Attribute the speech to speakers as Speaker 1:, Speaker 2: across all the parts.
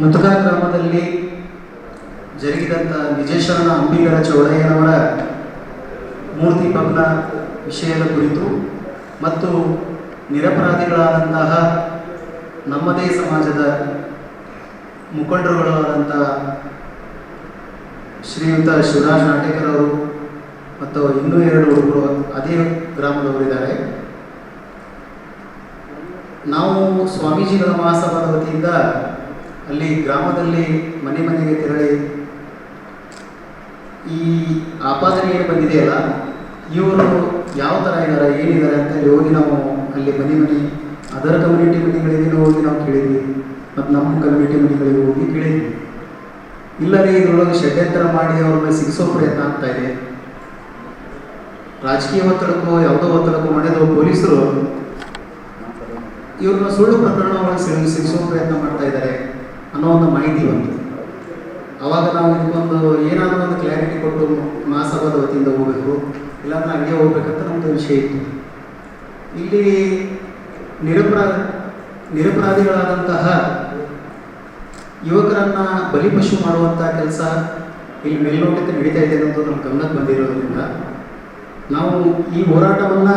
Speaker 1: ಮುತುಕ ಗ್ರಾಮದಲ್ಲಿ ಜರುಗಿದಂಥ ನಿಜೇಶ್ವರನ ಅಂಬಿಗರ ಚೌಡಯ್ಯನವರ ಮೂರ್ತಿ ಭಗ್ನ ವಿಷಯದ ಕುರಿತು ಮತ್ತು ನಿರಪರಾಧಿಗಳಾದಂತಹ ನಮ್ಮದೇ ಸಮಾಜದ ಮುಖಂಡರುಗಳಾದಂಥ ಶ್ರೀಯುತ ಶಿವರಾಜ್ ನಾಟೇಕರ್ ಅವರು ಮತ್ತು ಇನ್ನೂ ಎರಡು ಹುಡುಗರು ಅದೇ ಗ್ರಾಮದವರಿದ್ದಾರೆ. ನಾವು ಸ್ವಾಮೀಜಿಗಳ ಮಹಾಸಭಾದ ವತಿಯಿಂದ ಅಲ್ಲಿ ಗ್ರಾಮದಲ್ಲಿ ಮನೆ ಮನೆಗೆ ತೆರಳಿ ಈ ಆಪಾದನೆ ಏನು ಬಂದಿದೆಯಲ್ಲ ಇವರು ಯಾವ ಥರ ಇದ್ದಾರೆ, ಏನಿದ್ದಾರೆ ಅಂತ ಹೇಳಿ ಹೋಗಿ ನಾವು ಅಲ್ಲಿ ಮನೆ ಮನೆ, ಅದರ್ ಕಮ್ಯುನಿಟಿ ಮನೆಗಳಿಗೆ ಹೋಗಿ ನಾವು ಕೇಳಿದ್ವಿ. ಮತ್ತು ನಮ್ಮ ಕಮ್ಯುನಿಟಿ ಮನೆಗಳಿಗೆ ಹೋಗಿ ಕೇಳಿದ್ವಿ. ಇಲ್ಲ ಇದರೊಳಗೆ ಷಡ್ಯಂತ್ರ ಮಾಡಿ ಅವ್ರ ಮೇಲೆ ಸಿಗಿಸೋ ಪ್ರಯತ್ನ ಆಗ್ತಾ ಇದೆ. ರಾಜಕೀಯ ಒತ್ತಡಕ್ಕೋ, ಯಾವುದೋ ಒತ್ತಡಕ್ಕೋ ಮಾಡಿದ ಪೊಲೀಸರು ಇವ್ರನ್ನ ಸುಳ್ಳು ಪ್ರಕರಣವನ್ನು ಸಿಗಿ ಸಿಗಿಸುವ ಪ್ರಯತ್ನ ಮಾಡ್ತಾ ಇದ್ದಾರೆ ಅನ್ನೋ ಒಂದು ಮಾಹಿತಿ ಬಂತು. ಅವಾಗ ನಾವು ಇದಕ್ಕೊಂದು ಏನಾದರೂ ಒಂದು ಕ್ಲಾರಿಟಿ ಕೊಟ್ಟು ಮಹಾಸಭಾದ ವತಿಯಿಂದ ಹೋಗಬೇಕು, ಇಲ್ಲಾಂದ್ರೆ ಹಂಗೆ ಹೋಗ್ಬೇಕಂತ ನಮ್ಮದು ವಿಷಯ ಇತ್ತು. ಇಲ್ಲಿ ನಿರಪರಾ, ನಿರಪರಾಧಿಗಳಾದಂತಹ ಯುವಕರನ್ನ ಬಲಿಪಶು ಮಾಡುವಂಥ ಕೆಲಸ ಇಲ್ಲಿ ಮೇಲ್ನೋಟಕ್ಕೆ ನಡೀತಾ ಇದೆ ಅನ್ನೋದು ನಮ್ಮ ಗಮನಕ್ಕೆ ಬಂದಿರೋದ್ರಿಂದ ನಾವು ಈ ಹೋರಾಟವನ್ನ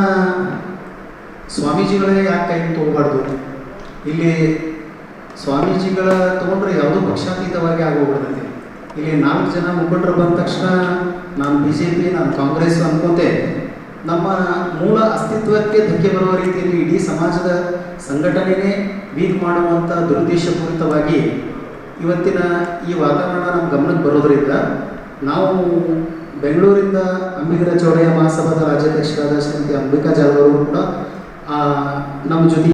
Speaker 1: ಸ್ವಾಮೀಜಿಗಳೇ ಯಾಕೆ ಕೈ ಇಲ್ಲಿ ಸ್ವಾಮೀಜಿಗಳ ತಗೊಂಡ್ರೆ ಯಾವುದೋ ಪಕ್ಷಾತೀತವಾಗಿ ಆಗೋಗ್ಬಿಡ್ತೈತಿ. ಇಲ್ಲಿ ನಾಲ್ಕು ಜನ ಮುಖಂಡರು ಬಂದ ತಕ್ಷಣ ನಾನು ಬಿ ಜೆ ಪಿ ನಾನು ಕಾಂಗ್ರೆಸ್ ಅನ್ಕೋತೆ ನಮ್ಮ ಮೂಲ ಅಸ್ತಿತ್ವಕ್ಕೆ ಧಕ್ಕೆ ಬರುವ ರೀತಿಯಲ್ಲಿ ಇಡೀ ಸಮಾಜದ ಸಂಘಟನೆನೇ ವೀಕ್ ಮಾಡುವಂಥ ದುರುದ್ದೇಶಪೂರಿತವಾಗಿ ಇವತ್ತಿನ ಈ ವಾತಾವರಣ ನಮ್ಮ ಗಮನಕ್ಕೆ ಬರೋದರಿಂದ ನಾವು ಬೆಂಗಳೂರಿಂದ ಅಂಬಿಗರ ಚೌಡಯ್ಯ ಮಹಾಸಭಾದ ರಾಜ್ಯಾಧ್ಯಕ್ಷರಾದ ಶ್ರೀಮತಿ ಅಂಬಿಕಾ ಜಾಧವ್ ಅವರು ಕೂಡ ನಮ್ಮ ಜೊತೆ